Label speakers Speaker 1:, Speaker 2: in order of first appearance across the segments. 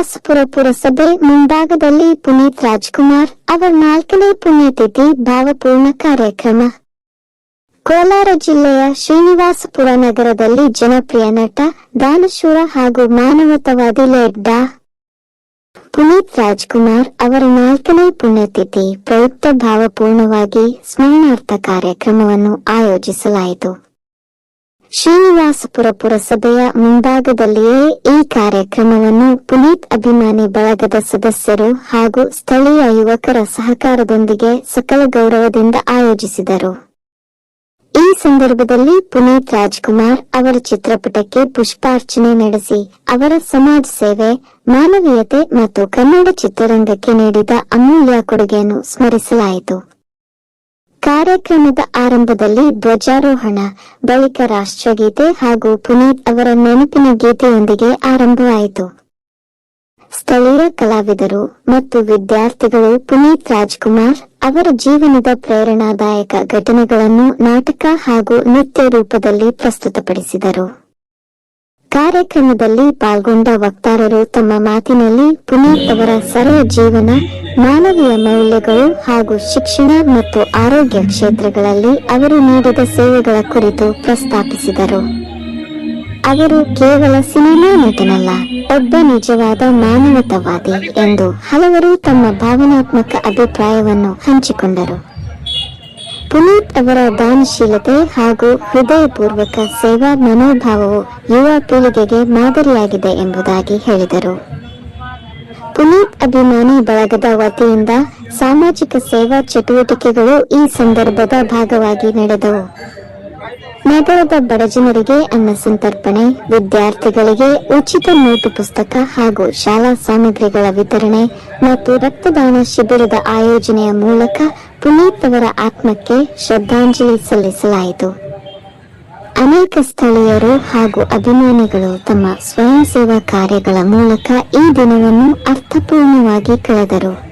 Speaker 1: ಶ್ರೀನಿವಾಸಪುರ ಪುರಸಭೆ ಮುಂಭಾಗದಲ್ಲಿ ಪುನೀತ್ ರಾಜ್ಕುಮಾರ್ ಅವರ ನಾಲ್ಕನೇ ಪುಣ್ಯತಿಥಿ ಭಾವಪೂರ್ಣ ಕಾರ್ಯಕ್ರಮ. ಕೋಲಾರ ಜಿಲ್ಲೆಯ ಶ್ರೀನಿವಾಸಪುರ ನಗರದಲ್ಲಿ ಜನಪ್ರಿಯ ನಟ ದಾನಶೂರ ಹಾಗೂ ಮಾನವತವಾದಿ ಲೇಟ್ ಡಾ. ಪುನೀತ್ ರಾಜ್ಕುಮಾರ್ ಅವರ ನಾಲ್ಕನೇ ಪುಣ್ಯತಿಥಿ ಪ್ರಯುಕ್ತ ಭಾವಪೂರ್ಣವಾಗಿ ಸ್ಮರಣಾರ್ಥ ಕಾರ್ಯಕ್ರಮವನ್ನು ಆಯೋಜಿಸಲಾಯಿತು. ಶ್ರೀನಿವಾಸಪುರ ಪುರಸಭೆಯ ಮುಂಭಾಗದಲ್ಲಿಯೇ ಈ ಕಾರ್ಯಕ್ರಮವನ್ನು ಪುನೀತ್ ಅಭಿಮಾನಿ ಬಳಗದ ಸದಸ್ಯರು ಹಾಗೂ ಸ್ಥಳೀಯ ಯುವಕರ ಸಹಕಾರದೊಂದಿಗೆ ಸಕಲ ಗೌರವದಿಂದ ಆಯೋಜಿಸಿದರು. ಈ ಸಂದರ್ಭದಲ್ಲಿ ಪುನೀತ್ ರಾಜ್ಕುಮಾರ್ ಅವರ ಚಿತ್ರಪಟಕ್ಕೆ ಪುಷ್ಪಾರ್ಚನೆ ನಡೆಸಿ, ಅವರ ಸಮಾಜ ಸೇವೆ, ಮಾನವೀಯತೆ ಮತ್ತು ಕನ್ನಡ ಚಿತ್ರರಂಗಕ್ಕೆ ನೀಡಿದ ಅಮೂಲ್ಯ ಕೊಡುಗೆಯನ್ನು ಸ್ಮರಿಸಲಾಯಿತು. ಕಾರ್ಯಕ್ರಮದ ಆರಂಭದಲ್ಲಿ ಧ್ವಜಾರೋಹಣ, ಬಳಿಕ ರಾಷ್ಟ್ರಗೀತೆ ಹಾಗೂ ಪುನೀತ್ ಅವರ ನೆನಪಿನ ಗೀತೆಯೊಂದಿಗೆ ಆರಂಭವಾಯಿತು. ಸ್ಥಳೀಯ ಕಲಾವಿದರು ಮತ್ತು ವಿದ್ಯಾರ್ಥಿಗಳು ಪುನೀತ್ ರಾಜ್ಕುಮಾರ್ ಅವರ ಜೀವನದ ಪ್ರೇರಣಾದಾಯಕ ಘಟನೆಗಳನ್ನು ನಾಟಕ ಹಾಗೂ ನೃತ್ಯ ರೂಪದಲ್ಲಿ ಪ್ರಸ್ತುತಪಡಿಸಿದರು. ಕಾರ್ಯಕ್ರಮದಲ್ಲಿ ಪಾಲ್ಗೊಂಡ ವಕ್ತಾರರು ತಮ್ಮ ಮಾತಿನಲ್ಲಿ ಪುನೀತ್ ಅವರ ಸರಳ ಜೀವನ, ಮಾನವೀಯ ಮೌಲ್ಯಗಳು ಹಾಗೂ ಶಿಕ್ಷಣ ಮತ್ತು ಆರೋಗ್ಯ ಕ್ಷೇತ್ರಗಳಲ್ಲಿ ಅವರು ನೀಡಿದ ಸೇವೆಗಳ ಕುರಿತು ಪ್ರಸ್ತಾಪಿಸಿದರು. ಅವರು ಕೇವಲ ಸಿನಿಮಾ ನಟನಲ್ಲ, ಒಬ್ಬ ನಿಜವಾದ ಮಾನವತಾವಾದಿ ಎಂದು ಹಲವರು ತಮ್ಮ ಭಾವನಾತ್ಮಕ ಅಭಿಪ್ರಾಯವನ್ನು ಹಂಚಿಕೊಂಡರು. ಪುನೀತ್ ಅವರ ದಾನಶೀಲತೆ ಹಾಗೂ ಹೃದಯಪೂರ್ವಕ ಸೇವಾ ಮನೋಭಾವವು ಯುವ ಪೀಳಿಗೆಗೆ ಮಾದರಿಯಾಗಿದೆ ಎಂಬುದಾಗಿ ಹೇಳಿದರು. ಪುನೀತ್ ಅಭಿಮಾನಿ ಬಳಗದ ವತಿಯಿಂದ ಸಾಮಾಜಿಕ ಸೇವಾ ಚಟುವಟಿಕೆಗಳು ಈ ಸಂದರ್ಭದ ಭಾಗವಾಗಿ ನಡೆದವು. ನಗರದ ಬಡಜನರಿಗೆ ಅನ್ನ ಸಂತರ್ಪಣೆ, ವಿದ್ಯಾರ್ಥಿಗಳಿಗೆ ಉಚಿತ ನೋಟು ಪುಸ್ತಕ ಹಾಗೂ ಶಾಲಾ ಸಾಮಗ್ರಿಗಳ ವಿತರಣೆ ಮತ್ತು ರಕ್ತದಾನ ಶಿಬಿರದ ಆಯೋಜನೆಯ ಮೂಲಕ ಪುನೀತ್ ಅವರ ಆತ್ಮಕ್ಕೆ ಶ್ರದ್ಧಾಂಜಲಿ ಸಲ್ಲಿಸಲಾಯಿತು. ಅನೇಕ ಸ್ಥಳೀಯರು ಹಾಗೂ ಅಭಿಮಾನಿಗಳು ತಮ್ಮ ಸ್ವಯಂ ಸೇವಾ ಕಾರ್ಯಗಳ ಮೂಲಕ ಈ ದಿನವನ್ನು ಅರ್ಥಪೂರ್ಣವಾಗಿ ಕಳೆದರು.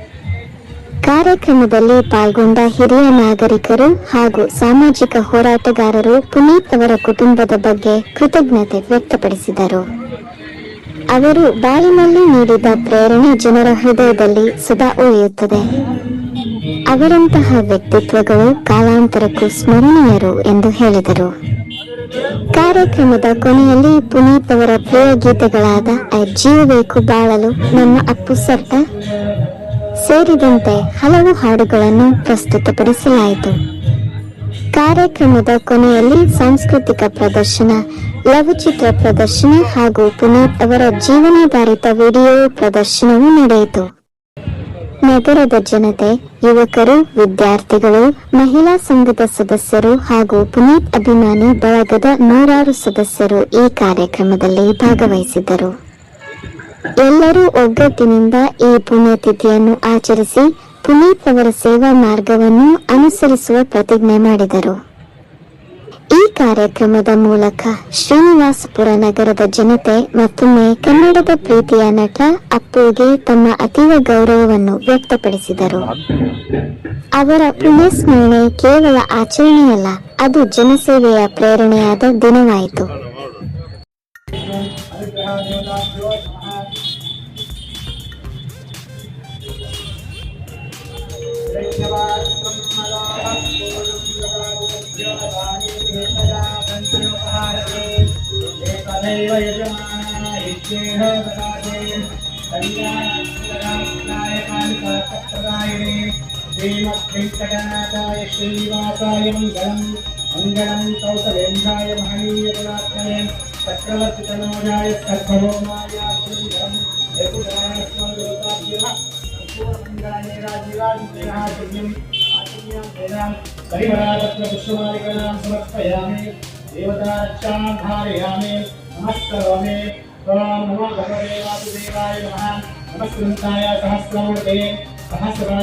Speaker 1: ಕಾರ್ಯಕ್ರಮದಲ್ಲಿ ಪಾಲ್ಗೊಂಡ ಹಿರಿಯ ನಾಗರಿಕರು ಹಾಗೂ ಸಾಮಾಜಿಕ ಹೋರಾಟಗಾರರು ಪುನೀತ್ ಅವರ ಕುಟುಂಬದ ಬಗ್ಗೆ ಕೃತಜ್ಞತೆ ವ್ಯಕ್ತಪಡಿಸಿದರು. ಅವರು ಬಾಳಿನಲ್ಲಿ ನೀಡಿದ ಪ್ರೇರಣೆ ಜನರ ಹೃದಯದಲ್ಲಿ ಸದಾ ಉಳಿಯುತ್ತದೆ. ಅವರಂತಹ ವ್ಯಕ್ತಿತ್ವಗಳು ಕಾಲಾಂತರಕ್ಕೂ ಸ್ಮರಣೀಯರು ಎಂದು ಹೇಳಿದರು. ಕಾರ್ಯಕ್ರಮದ ಕೊನೆಯಲ್ಲಿ ಪುನೀತ್ ಅವರ ಪ್ರಿಯ ಗೀತೆಗಳಾದ ಜೀವಬೇಕು ಬಾಳಲು, ನನ್ನ ಅಪ್ಪು ಸರ್ಟ ಸೇರಿದಂತೆ ಹಲವು ಹಾಡುಗಳನ್ನು ಪ್ರಸ್ತುತಪಡಿಸಲಾಯಿತು. ಕಾರ್ಯಕ್ರಮದ ಕೊನೆಯಲ್ಲಿ ಸಾಂಸ್ಕೃತಿಕ ಪ್ರದರ್ಶನ, ಲಘುಚಿತ್ರ ಪ್ರದರ್ಶನ ಹಾಗೂ ಪುನೀತ್ ಅವರ ಜೀವನಾಧಾರಿತ ವಿಡಿಯೋ ಪ್ರದರ್ಶನವೂ ನಡೆಯಿತು. ನಗರದ ಜನತೆ, ಯುವಕರು, ವಿದ್ಯಾರ್ಥಿಗಳು, ಮಹಿಳಾ ಸಂಘದ ಸದಸ್ಯರು ಹಾಗೂ ಪುನೀತ್ ಅಭಿಮಾನಿ ಬಳಗದ ನೂರಾರು ಸದಸ್ಯರು ಈ ಕಾರ್ಯಕ್ರಮದಲ್ಲಿ ಭಾಗವಹಿಸಿದ್ದರು. ಎಲ್ಲರೂ ಒಗ್ಗಟ್ಟಿನಿಂದ ಈ ಪುಣ್ಯತಿಥಿಯನ್ನು ಆಚರಿಸಿ ಪುನೀತ್ ಅವರ ಸೇವಾ ಮಾರ್ಗವನ್ನು ಅನುಸರಿಸುವ ಪ್ರತಿಜ್ಞೆ ಮಾಡಿದರು. ಈ ಕಾರ್ಯಕ್ರಮದ ಮೂಲಕ ಶ್ರೀನಿವಾಸಪುರ ನಗರದ ಜನತೆ ಮತ್ತೊಮ್ಮೆ ಕನ್ನಡದ ಪ್ರೀತಿಯ ನಟ ಅಪ್ಪುಗೆ ತಮ್ಮ ಅತೀವ ಗೌರವವನ್ನು ವ್ಯಕ್ತಪಡಿಸಿದರು. ಅವರ ಪುಣ್ಯಸ್ಮರಣೆ ಕೇವಲ ಆಚರಣೆಯಲ್ಲ, ಅದು ಜನಸೇವೆಯ ಪ್ರೇರಣೆಯಾದ ದಿನವಾಯಿತು.
Speaker 2: श्रीमद्वेङ्कटनाथाय श्रीनिवासाय मङ्गलम् मङ्गलं कौसलेन्द्राय महनीयगुणात्मने चक्रवर्तितनोजाय सर्वभौमाय श्रीधरं यकुदाय स्वलोकाभ्यः सम्पूर्णमङ्गलानि राजीवादित्यः दिव्यम् आचम्यां समर्पयामि देवतारक्षां धारयामि नमस्करोमि त्वां नमो भगवते वासुदेवाय नमः नमस्कृताय सहस्रमूर्ते सहस्राय